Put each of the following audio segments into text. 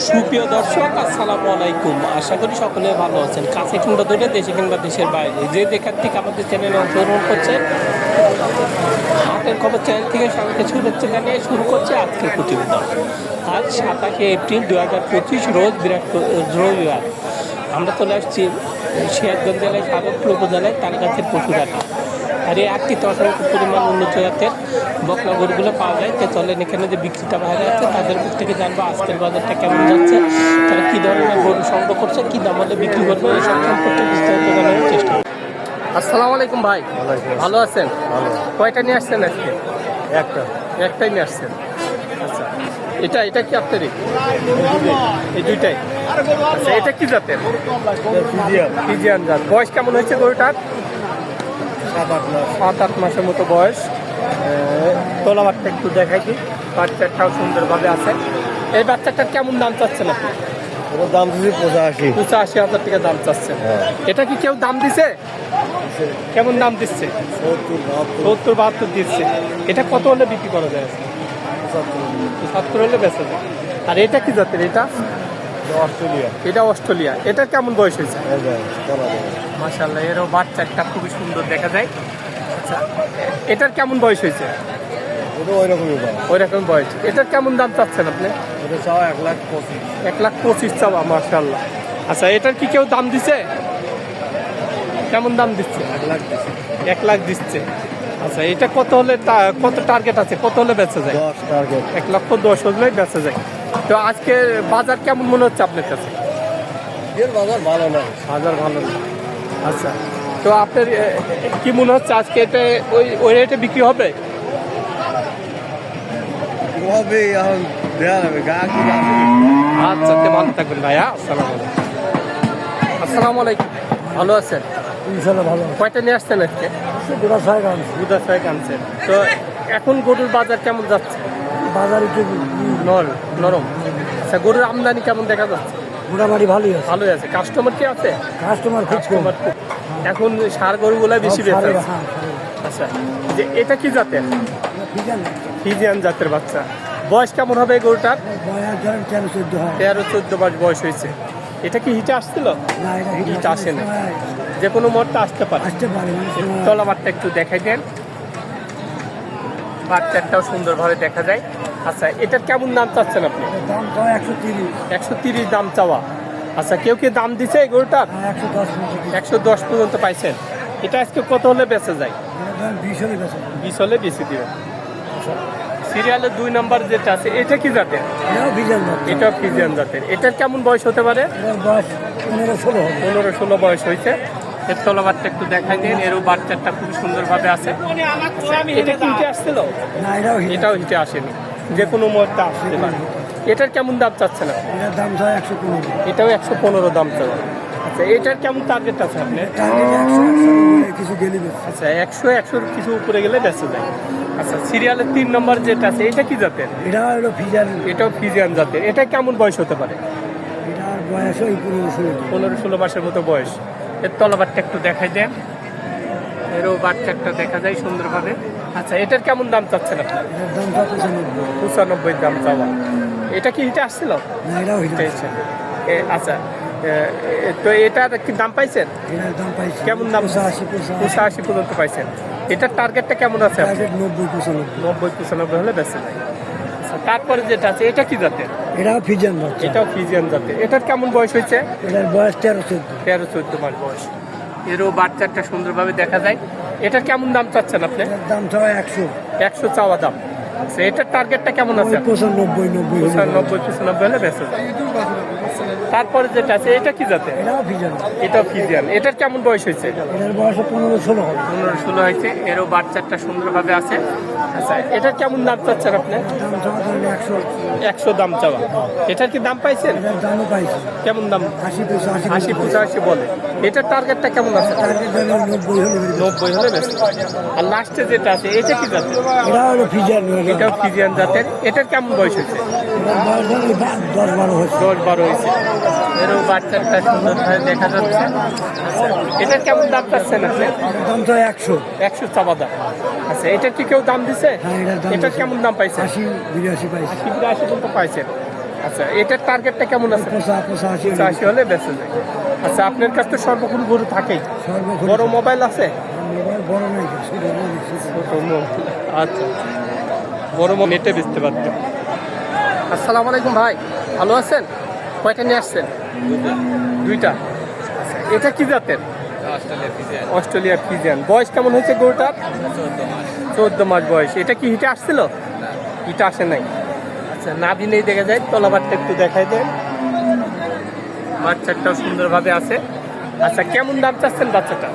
সুপ্রিয় দর্শক, আসসালামু আলাইকুম। আশা করি সকলে ভালো আছেন। কাছে কিংবা দূরে, দেশে কিংবা দেশের বাইরে। যে দেখার থেকে আমাদের চ্যানেলে অংশগ্রহণ করছে, হাতের খবর চ্যানেল থেকে সবাইকে শুভেচ্ছা জানিয়ে শুরু করছে আজকের প্রতিবেদন। আজ সাতাশে এপ্রিল দু হাজার পঁচিশ রোজ বিরাট রবিবার। আমরা চলে আসছি সিরাজগঞ্জ জেলায় সাদরপুর উপজেলায় তালগাছের পশুঘাটে আর এই আটটিতে অসংখ্য পরিমাণ উন্নত জাতের বকনা গরুগুলো পাওয়া যায় তো চলেন এখানে যে বিক্রিটা ভাইরা আছে তাদের কাছ থেকে জানব আজকের বাজারটা কেমন যাচ্ছে তারা কী ধরনের গরু সংগ্রহ করছে কী দাম হলে বিক্রি করবে এসব সম্পর্কে বিস্তারিত জানানোর চেষ্টা। আসসালামু আলাইকুম ভাই। ভালো আছেন? কয়টা নিয়ে আসছেন আজকে? একটা। একটাই নিয়ে আসছেন। আচ্ছা এটা এটা কি আপনারই? এই দুইটাই। আচ্ছা এটা কি জাতের? ফিজিয়ান জাত। বয়স কেমন হয়েছে গরুটার? সাত আট মাস। সাত আট মাসের মতো বয়স। তোলাবারটা একটু দেখাই দিই। বাচ্চাটাও সুন্দরভাবে আছে। এই বাচ্চাটার কেমন দাম চাচ্ছেন আপনি? ওটার দাম যদি পঁচাশি। পঁচাশি হাজার টাকা দাম চাচ্ছেন। হ্যাঁ। এটা কি কেউ দাম দিছে? কেমন দাম দিচ্ছে? সত্তর বাহাত্তর। দিচ্ছে। এটা কত হলে বিক্রি করা যায়? সত্তর হলে বেঁচে যায়। আর এটা কি জাতের এটা? অস্ট্রেলিয়া। এটা অস্ট্রেলিয়া। এটার কেমন বয়স হয়েছে। মাশাল্লাহ এরও বাচ্চাটা খুবই সুন্দর দেখা যায়। আচ্ছা এটার কেমন বয়স হয়েছে? ওটা ওই রকমই ওই রকম বয়স। এটার কেমন দাম চাচ্ছেন আপনি? চাওয়া এক লাখ পঁচিশ। এক লাখ পঁচিশ চাওয়া মার্শাল্লাহ আচ্ছা এটার কি কেউ দাম দিছে? কেমন দাম দিচ্ছে? এক লাখ দিছি। এক লাখ দিচ্ছে। আচ্ছা এটা কত হলে কত টার্গেট আছে? কত হলে বেচা যায়? দশ টার্গেট এক লক্ষ দশ হলেই বেচা যায়। তো আজকে বাজার কেমন মনে হচ্ছে আপনার কাছে? এর বাজার ভালো না। বাজার ভালো না। আচ্ছা তো আপনার কি মনে হচ্ছে আজকে এটা ওই ওই রেটে বিক্রি হবে? হবে এখন দেওয়া যাবে? গা কি আছে আচ্ছা তে ভালো থাকবেন ভাইয়া আসসালামু আলাইকুম। আসসালামু আলাইকুম। ভালো আছেন? ইনশাল্লাহ ভালো কয়টা নিয়ে আসছেন আজকে? আনছেন। তো এখন গরুর বাজার কেমন যাচ্ছে? বাজারে কি? নর নরম। আচ্ছা গরুর আমদানি কেমন দেখা যাচ্ছে? মোটামুটি ভালোই আছে। ভালোই আছে। কাস্টমার কি আছে? কাস্টমার খুব কাস্টমার খুব। এখন সার গরুগুলা বেশি আছে। হ্যাঁ, আচ্ছা যে এটা কি জাতের। ফিজিয়ান জাতের বাচ্চা। বয়স কেমন হবে এই গরুটার? তেরো চোদ্দ মাস বয়স হয়েছে। এটা কি হিটে আসছিল? হিট আসে না যে কোনো মোড়টা আসতে পারে। আসতে পারে সময়- তলাবারটা একটু দেখাই দেন। বাচ্চাটাও সুন্দরভাবে দেখা যায়। আচ্ছা এটার কেমন দাম চাচ্ছেন আপনি? একশো তিরিশ। দাম চাওয়া। আচ্ছা কেউ কি দাম দিছে এই গরুটার? একশো দশ পর্যন্ত একশো দশ পর্যন্ত পাইছেন। এটা আজকে কত হলে বেঁচে যায়? বিশ হলে বেশি বিশ সিরিয়ালের দুই নাম্বার যেটা আছে এটা কি জাতের? ভিজাল ফিজিয়ান জাতের। এটার কেমন বয়স হতে পারে? পনেরো ষোলো বয়স হয়েছে। এর তলাবারটা একটু দেখা দিন এরও বাচ্চাটা খুব সুন্দরভাবে আছে। এটা কি হিটে আসছিল? এটাও হিট আসেনি। যে কোনো মুহূর্তে আসতে পারে। এটার কেমন দাম চাচ্ছে না দাম এটাও একশো পনেরো দাম চাওয়া। আচ্ছা এটার কেমন টার্গেট আছে আপনার কিছু গেলে আচ্ছা একশো একশোর কিছু উপরে গেলে বেঁচে যায়। আচ্ছা সিরিয়ালের তিন নম্বর যেটা আছে এটা কি জাতের? এটা হলো ফিজার। এটাও ফিজিয়ান জাতের। এটা কেমন বয়স হতে পারে? এটার বয়স ওই পনেরো ষোলো পনেরো ষোলো মাসের মতো বয়স। এর তলাবারটা একটু দেখাই দেন। এরও বাচ্চাটা দেখা যায় সুন্দরভাবে। আচ্ছা এটার কেমন দাম চাচ্ছেন আপনি? দাম পঁচানব্বই। দাম চাওয়া। এটা কি হিটে আসছিল? আচ্ছা তো এটার কি দাম পাইছেন? এটার দাম পাইছি। কেমন দাম? পঁচাশি পর্যন্ত পাইছেন। এটার টার্গেটটা কেমন আছে? নব্বই পঁচানব্বই। নব্বই পঁচানব্বই হলে বেঁচে যায় আচ্ছা, তারপরে যেটা আছে এটা কি জাতের? এটাও ফিজান বাচ্চা। এটাও ফিজিয়ান জাতের। এটার কেমন বয়স হয়েছে? এটার বয়স তেরো চোদ্দ। তেরো চোদ্দ মাস বয়স। এরও বাচ্চাটা সুন্দরভাবে দেখা যায়। এটার কেমন দাম চাচ্ছেন আপনি? দাম তো একশো। একশো চাওয়া দাম। আচ্ছা, এটার টার্গেটটা কেমন আছে? পঁচানব্বই নব্বই পঁচানব্বই পঁচানব্বই হলে বেঁচে যায় তারপরে যেটা আছে এটা কি জাতের? এটা ফিজিয়ান। এটার কেমন বয়স হয়েছে? বয়স পনেরো ষোলো পনেরো ষোলো হয়েছে। এরও বাচ্চাটা সুন্দরভাবে আছে। আচ্ছা এটার কেমন দাম চাচ্ছেন আপনি? একশো। দাম চাওয়া। এটার কি দাম পাইছেন? কেমন দাম? আশি পঁচাশি বলে। এটার টার্গেটটা কেমন আছে? নব্বই হলে বেশি। আর লাস্টে যেটা আছে এটা কি জাতের? এটা এটাও ফিজিয়ান জাতের। এটার কেমন বয়স হয়েছে? দশ বারো হয়েছে। এরও বাচ্চাটা সুন্দরভাবে দেখা যাচ্ছে। এটার কেমন দাম চাচ্ছেন আপনি? দাম তো একশো। একশো চাপা দাম। আচ্ছা এটার কি কেউ দাম দিছে? হ্যাঁ এটার। কেমন দাম পাইছে? আশি বিরাশি পাইছি। আশি বিরাশি পর্যন্ত পাইছেন আচ্ছা এটার টার্গেটটা কেমন আছে? পঁচাশি হলে বেঁচে যায়। আচ্ছা আপনার কাছে তো সর্বক্ষণ গরু থাকেই। সর্বক্ষণ বড় মোবাইল আছে। ছোট আচ্ছা বড় মোবাইল নেটে বেচতে পারতো। আসসালামু আলাইকুম ভাই ভালো আছেন? কয়টা নিয়ে আসছেন? দুইটা। আচ্ছা এটা কি জাতের? Australia Friesian. বয়স কেমন হয়েছে গরুটার? চোদ্দ মাস। বয়স। এটা কি হিটে আসছিল? হিটে আসে নাই। আচ্ছা নাভি নেই দেখা যায় তলাবারটা একটু দেখাই দেন। বাচ্চাটাও সুন্দরভাবে আছে। আচ্ছা কেমন দাম চাচ্ছেন বাচ্চাটা?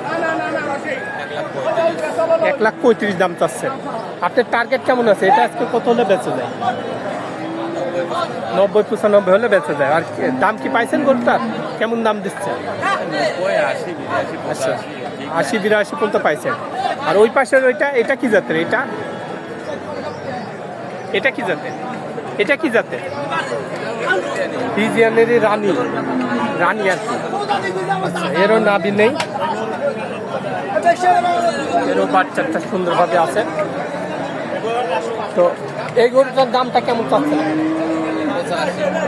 এক লাখ পঁয়ত্রিশ দাম চাচ্ছেন। আপনার টার্গেট কেমন আছে? এটা আজকে কত হলে বেঁচে যায়? নব্বই, পঁচানব্বই হলে বেঁচে যায়। আর দাম কি পাইছেন গরুটা? কেমন দাম দিচ্ছে আচ্ছা আশি, বিরাশি পর্যন্ত পাইছেন। আর ওই পাশের ওইটা, এটা কি জাতের? এটা? এটা কি জাতের? এটা কি জাতের? ফিজিয়ানেরই রানী। রানী আর কি। আচ্ছা এরও নাবি নেই। এরও বাচ্চাটা সুন্দরভাবে আছে। তো এই গরুটার দামটা কেমন চাচ্ছেন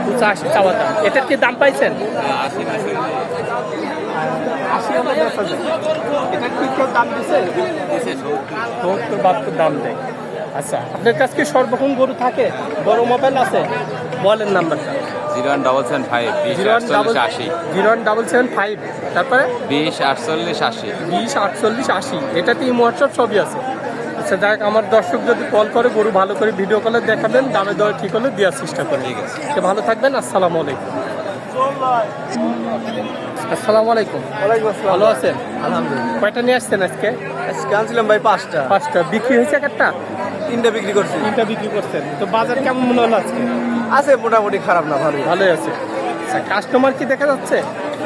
পঁচাশি চাওয়া এটার কি দাম পাইছেন? আশি এটার কি কেউ দাম দিছে? দাম দেয়। আচ্ছা আপনার কাছে কি সর্বক্ষণ গরু থাকে? বড় মোবাইল আছে? বলেন নাম্বারটা। Zero one double seven five বিশ আটচল্লিশ আশি। Zero one double seven five তারপরে? বিশ আটচল্লিশ আশি। বিশ আটচল্লিশ আশি এটাতে হোয়াটসঅ্যাপ সবই আছে। আচ্ছা যাক আমার দর্শক যদি কল করে গরু ভালো করে ভিডিও কলে দেখাবেন দামে দরে ঠিক হলে দেওয়ার চেষ্টা করেন ঠিক আছে। ভালো থাকবেন আসসালামু আলাইকুম। আসসালামু আলাইকুম। ওয়ালাইকুম ভালো আছেন? আলহামদুলিল্লাহ। কয়টা নিয়ে আসছেন আজকে? আজকে আনছিলাম ভাই পাঁচটা। পাঁচটা। বিক্রি হয়েছে একটা? তিনটা বিক্রি করছি। তিনটা বিক্রি করছেন। তো বাজার কেমন মনে হলো আজকে? আছে মোটামুটি খারাপ না ভালো ভালোই আছে। আচ্ছা কাস্টমার কি দেখা যাচ্ছে?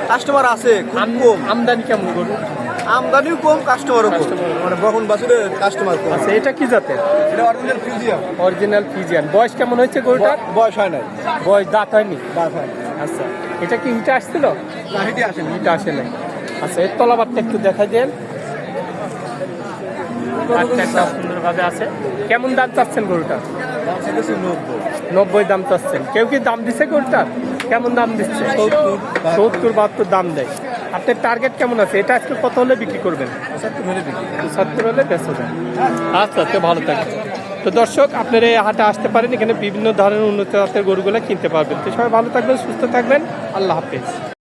কাস্টমার আছে খুব কম। আমদানি কেমন গরু? আমদানিও কম কাস্টমারও কম। মানে বখন বাসুরে কাস্টমার কম। আচ্ছা এটা কি জাতের? এটা অরিজিনাল ফিউজিয়াম অরিজিনাল ফিজিয়ান বয়স কেমন হয়েছে গরুটার? বয়স হয় নাই। বয়স দাঁত হয়নি? দাঁত হয় আচ্ছা এটা কি হিটে আসছিল? না হেঁটে আসেনি। হিটে আসে নাই আচ্ছা এর তলাবারটা একটু দেখা দেন। সুন্দরভাবে আছে। কেমন দাম চাচ্ছেন গরুটা নব্বই। নব্বই দাম চাচ্ছেন। কেউ কি দাম দিচ্ছে গোলটা কেমন দাম দিচ্ছে? সত্তর বাহাত্তর দাম দেয়। আপনার টার্গেট কেমন আছে? এটা আজকে কত হলে বিক্রি করবেন? সত্তর হলে বেশ হবে আচ্ছা তো ভালো থাকে তো দর্শক আপনারা এই হাটে আসতে পারেন এখানে বিভিন্ন ধরনের উন্নত জাতের গরুগুলো কিনতে পারবেন। তো সবাই ভালো থাকবেন সুস্থ থাকবেন। আল্লাহ হাফেজ।